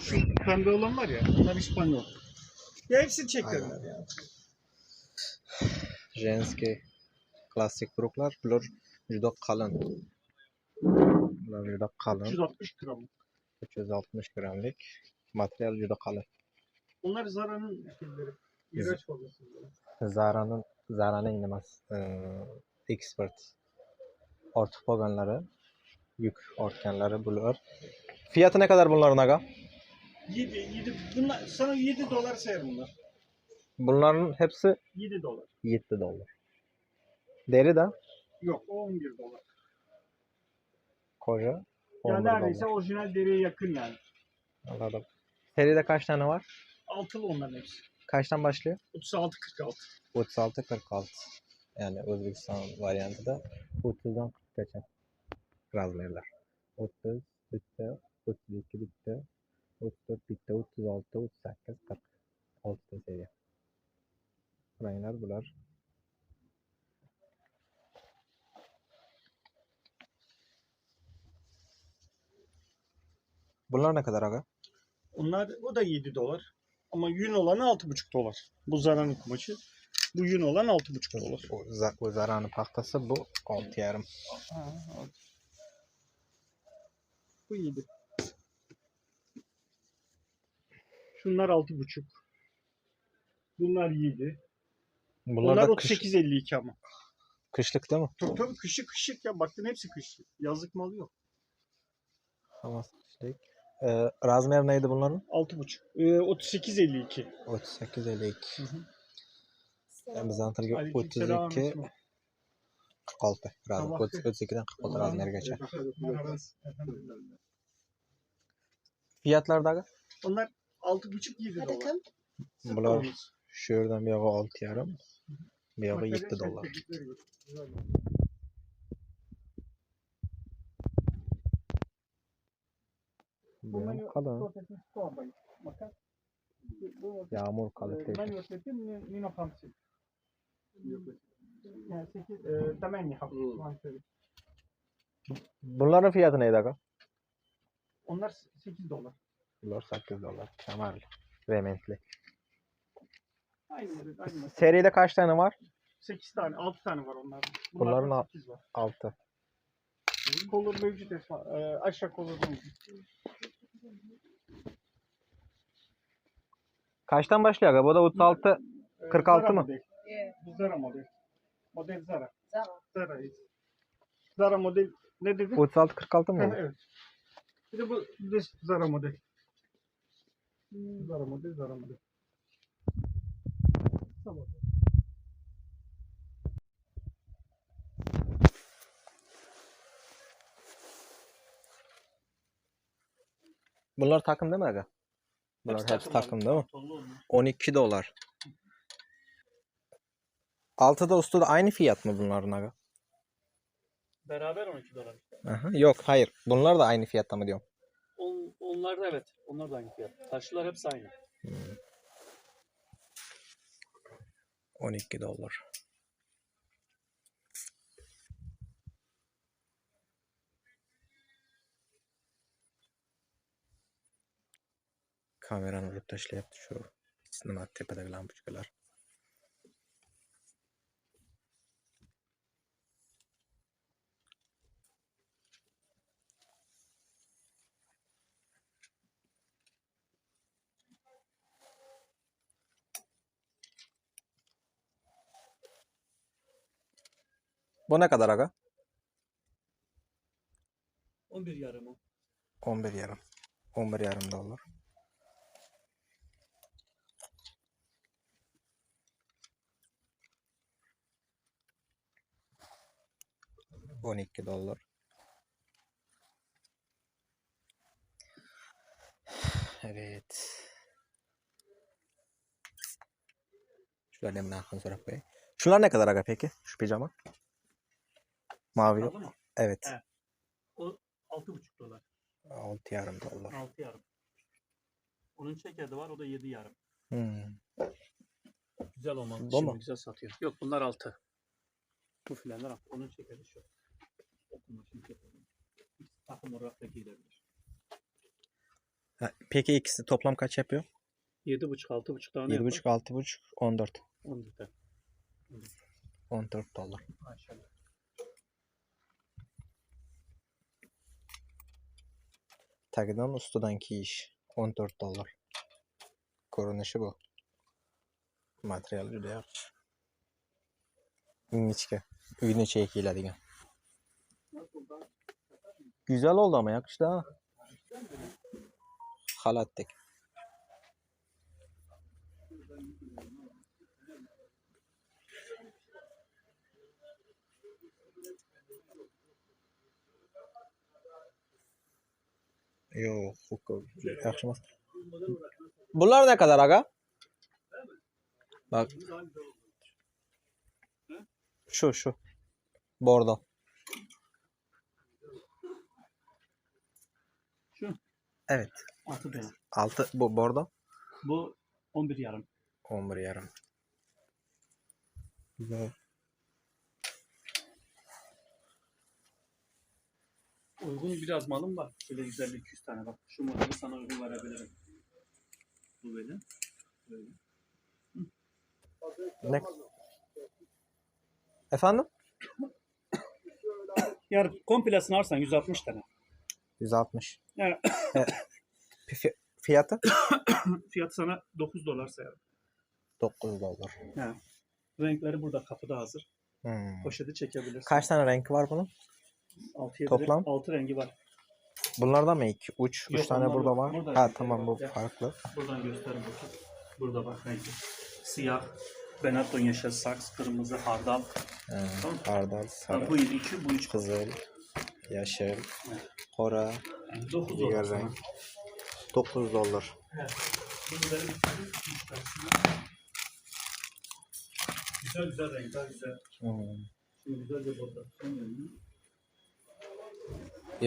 Şu pembe olan var ya, bunlar İspanyol. Ya hepsini çekiyorlar ya. Jenski klasik buruklar, bunlar juda kalın. Bunlar juda kalın. 360 gram. 360 gramlık materyal juda kalın. Bunlar Zara'nın filmleri. İğrenç olmasın. Zara'nın Zara'nın nimaz ıı, e, expert ortopoganları yük ortgenleri bunlar. Fiyatı ne kadar bunların aga? 7, 7, bunlar, sana 7 dolar sayar bunlar. Bunların hepsi 7 dolar. 7 dolar. Deri de Yok, o 11 dolar. koca 11 Yani neredeyse dolar. orijinal deriye yakın yani. Anladım. Seride kaç tane var? Altılı onların hepsi. Kaçtan başlıyor? 36-46. 36 46. Yani Özbekistan variantida 30'dan 40gacha razmerlar. 30 bitta, 32 bitta, 34 bitta, 36, 38, 40. 6 ta seriya. Ranglar bular. Bunlar ne kadar aga? Onlar o da 7 dolar. Ama yün olanı 6,5 dolar. Bu Zara'nın kumaşı. Bu yün olan 6,5 dolar. Bu, za- bu Zara'nın paxtasi bu 6,5. Ha, altı. Bu 7. Şunlar 6,5. Bunlar 7. Bunlar Onlar da kış, 38.52 ama. kışlık değil mi? Tabii tabii kışık kışık ya. Baktın hepsi kışlık. Yazlık malı yok. Tamam. kışlık. Ee, razmer neydi bunların? 6,5. Ee, 38.52. 38 52. Hı hı. Aleykümselam, 32 Müslüman. 46 razmer. Tamam. 32dan 46 razmergacha. Merhaba. Fiyatlardagi Onlar 6,5 7 dolar. bular shu yerdan bu yog'i 6,5, bu yog'i 7 dollar. Bu qalin. Yağmur Hamsi. Yani 8, e, Hamsi. Bunların fiyatı neydi aga? Onlar 8 dolar. Bular 8 dollar. Kamarli. Rementli. Aynı aynı. Seride kaç tane var? 8 tane, 6 tane var onlarda. Bunların Bunlardan al- 8 var. 6. Kolur mevcut Esma. E, aşağı kolur mevcut. Kaçtan başlıyor aga? Bu da 36 E, 46 Zara mı? Model. Bu Zara model. Model Zara. Zara. Zara. Zara model ne dedin? 36 46 mı? Ha, oldu? evet. Bir de bu bir de Zara model. Zara model, Zara model. Tamam. Bunlar takım değil mi aga? Bunlar hepsi takım değil mi? 12 dolar. Altıda usta da aynı fiyat mı bunların aga? Beraber 12 dolar işte. Aha, yok hayır. Bunlar da aynı fiyatta mı diyorum. On, onlar da evet. Onlar da aynı fiyat. Taşlılar hepsi aynı. 12 dolar. Kamerani urib tashlayapti shu nima tepadagi lampochkalar. Bu ne kadar aga? 11 yarım o. 11 yarım. 11 yarım dolar. On iki dolar. Evet. Şulardan narxını so'rab qo'yay. Shular ne kadar aga peki? Şu pijama? Mavi mı? Evet. Evet. O 6,5 dolar. Altı yarım dolar. 6 yarım. Onun çekerde var o da 7 yarım. Hmm. Güzel olmalı. Bu Şimdi mu? güzel satıyor. Yok bunlar 6. Bu filanlar 6. Onun çekeri şu. O kumaşın çekeri. İkisi takım olarak da giyilebilir. Ha, Peki ikisi toplam kaç yapıyor? 7,5 6,5 tane 7,5, 6,5, 14. 14. 14 dolar. Tagidan ustadan kiyiş. 14 dolar. Ko'rinishi bu. Material juda yaxshi. Ingichka. Uyni ichiga kiyiladigan. Güzel oldu ama yakıştı ha. Halatdek. Yo'q, bu ko'p- yaxshi emas. Bular ne kadar aga? Bak. Şu şu. Bordo. Şu. Evet. 6 dolar. Altı bu bordo. Bu 11 yarım. 11 yarım. Güzel. Uygun biraz malım var. Şöyle 150-200 tane bak. Şu modeli sana uygun verebilirim. Bu böyle. Böyle. Ne? Efendim? Yani komplesini alırsan 160 tane. 160. Yani Fi- Fiyatı? fiyatı sana 9 dolar sayarım. 9 dolar. Renkleri burada kapıda hazır. Hmm. Poşeti çekebilirsin. Kaç tane renk var bunun? 6 Toplam? 6 rengi var. Bunlardan mı iki? Uç. Yok, Üç tane onlar burada yok. var. Burada ha renkleri tamam bu. Ya. farklı. Buradan göstereyim bakayım. Burada bak renkli. Siyah, Benetton yeşil, saks, kırmızı, hardal. Ha, Tamam. Hardal, Ha, sarı, bu 2, bu 3 kızıl, yeşil, Evet. hora, 9 diğer renk. 9 dolar. Bunların üç tanesine. Güzel güzel renkler güzel. Hmm. Şimdi güzelce burada.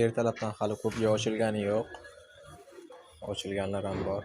Ertalabdan hali ko'p ochilgani yo'q. Ochilganlar ham bor.